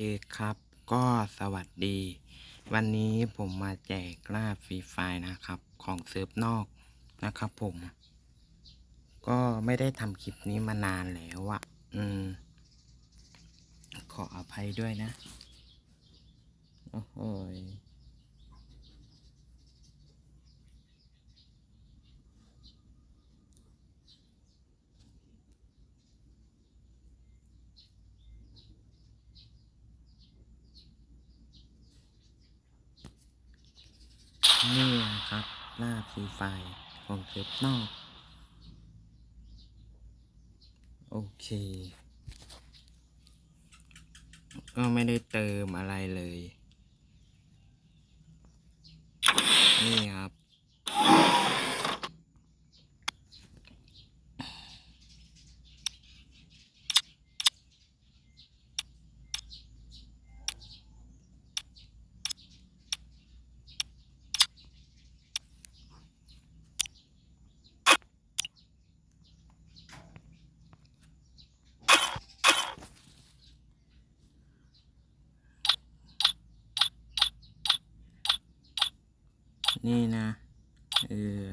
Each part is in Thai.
เอครับก็สวัสดี วันนี้ผมมาแจกลาฟรีไฟนะครับ ของเซิร์ฟนอกนะครับผม ก็ไม่ได้ทำคลิปนี้มานานแล้วอะอืม ขออภัยด้วยนะ โอ้โห นี่นะครับลาฟรีไฟของเซิร์ฟนอก โอเค ก็ไม่ได้เติมอะไรเลย นี่ครับ นี่นะ เออ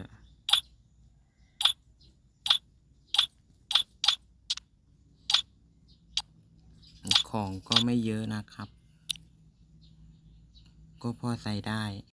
ของก็ไม่เยอะนะครับ ก็พอใส่ได้